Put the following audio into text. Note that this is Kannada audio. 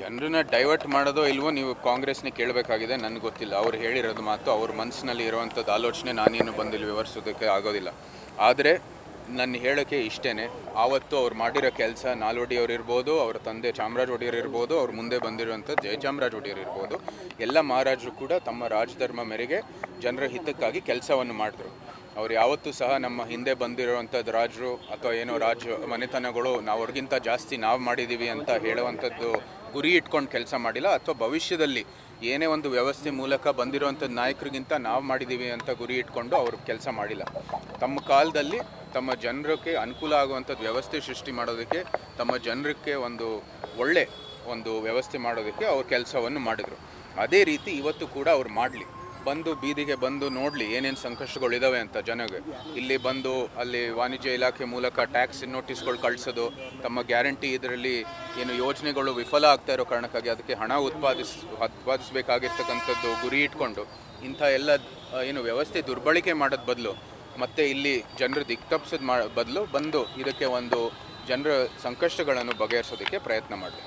ಜನರನ್ನ ಡೈವರ್ಟ್ ಮಾಡೋದೋ ಇಲ್ವೋ ನೀವು ಕಾಂಗ್ರೆಸ್ನೇ ಕೇಳಬೇಕಾಗಿದೆ, ನನಗೆ ಗೊತ್ತಿಲ್ಲ. ಅವ್ರು ಹೇಳಿರೋದು ಮಾತು, ಅವ್ರ ಮನಸ್ಸಿನಲ್ಲಿ ಇರುವಂಥದ್ದು ಆಲೋಚನೆ ನಾನೇನು ಬಂದಿಲ್ಲ, ವಿವರಿಸೋದಕ್ಕೆ ಆಗೋದಿಲ್ಲ. ಆದರೆ ನನ್ನ ಹೇಳೋಕ್ಕೆ ಇಷ್ಟೇ ಆವತ್ತು ಅವ್ರು ಮಾಡಿರೋ ಕೆಲಸ ನಾಲ್ವಡಿ ಅವ್ರು ಇರ್ಬೋದು, ಅವ್ರ ತಂದೆ ಚಾಮರಾಜ ಒಡೆಯರ್ ಇರ್ಬೋದು, ಅವ್ರು ಮುಂದೆ ಬಂದಿರುವಂಥ ಜಯಚಾಮರಾಜ ಒಡೆಯರ್ ಇರ್ಬೋದು. ಎಲ್ಲ ಮಹಾರಾಜರು ಕೂಡ ತಮ್ಮ ರಾಜಧರ್ಮ ಮೇರೆಗೆ ಜನರ ಹಿತಕ್ಕಾಗಿ ಕೆಲಸವನ್ನು ಮಾಡಿದ್ರು. ಅವ್ರು ಯಾವತ್ತೂ ಸಹ ನಮ್ಮ ಹಿಂದೆ ಬಂದಿರುವಂಥದ್ದು ರಾಜರು ಅಥವಾ ಏನೋ ರಾಜ ಮನೆತನಗಳು ನಾವು ಅವ್ರಿಗಿಂತ ಜಾಸ್ತಿ ನಾವು ಮಾಡಿದ್ದೀವಿ ಅಂತ ಹೇಳುವಂಥದ್ದು ಗುರಿ ಇಟ್ಕೊಂಡು ಕೆಲಸ ಮಾಡಿಲ್ಲ ಅಥವಾ ಭವಿಷ್ಯದಲ್ಲಿ ಏನೇ ಒಂದು ವ್ಯವಸ್ಥೆ ಮೂಲಕ ಬಂದಿರುವಂಥದ್ದು ನಾಯಕರಿಗಿಂತ ನಾವು ಮಾಡಿದ್ದೀವಿ ಅಂತ ಗುರಿ ಇಟ್ಕೊಂಡು ಅವರು ಕೆಲಸ ಮಾಡಿಲ್ಲ. ತಮ್ಮ ಕಾಲದಲ್ಲಿ ತಮ್ಮ ಜನರಿಗೆ ಅನುಕೂಲ ಆಗುವಂಥದ್ದು ವ್ಯವಸ್ಥೆ ಸೃಷ್ಟಿ ಮಾಡೋದಕ್ಕೆ, ತಮ್ಮ ಜನರಿಗೆ ಒಂದು ಒಳ್ಳೆ ಒಂದು ವ್ಯವಸ್ಥೆ ಮಾಡೋದಕ್ಕೆ ಅವ್ರು ಕೆಲಸವನ್ನು ಮಾಡಿದರು. ಅದೇ ರೀತಿ ಇವತ್ತು ಕೂಡ ಅವ್ರು ಮಾಡಲಿ. ಬಂದು ಬೀದಿಗೆ ಬಂದು ನೋಡಲಿ ಏನೇನು ಸಂಕಷ್ಟಗಳಿದಾವೆ ಅಂತ ಜನಗೆ. ಇಲ್ಲಿ ಬಂದು ಅಲ್ಲಿ ವಾಣಿಜ್ಯ ಇಲಾಖೆ ಮೂಲಕ ಟ್ಯಾಕ್ಸ್ ನೋಟಿಸ್ಗಳು ಕಳಿಸೋದು, ತಮ್ಮ ಗ್ಯಾರಂಟಿ ಇದರಲ್ಲಿ ಏನು ಯೋಜನೆಗಳು ವಿಫಲ ಆಗ್ತಾ ಇರೋ ಕಾರಣಕ್ಕಾಗಿ ಅದಕ್ಕೆ ಹಣ ಉತ್ಪಾದಿಸ್, ಉತ್ಪಾದಿಸಬೇಕಾಗಿರ್ತಕ್ಕಂಥದ್ದು ಗುರಿ ಇಟ್ಕೊಂಡು, ಇಂಥ ಎಲ್ಲ ಏನು ವ್ಯವಸ್ಥೆ ದುರ್ಬಳಕೆ ಮಾಡೋದು ಬದಲು, ಮತ್ತು ಇಲ್ಲಿ ಜನರು ದಿಕ್ತಪ್ಸೋದು ಮಾ, ಬದಲು ಬಂದು ಇದಕ್ಕೆ ಒಂದು ಜನರ ಸಂಕಷ್ಟಗಳನ್ನು ಬಗೆಹರಿಸೋದಕ್ಕೆ ಪ್ರಯತ್ನ ಮಾಡಲಿ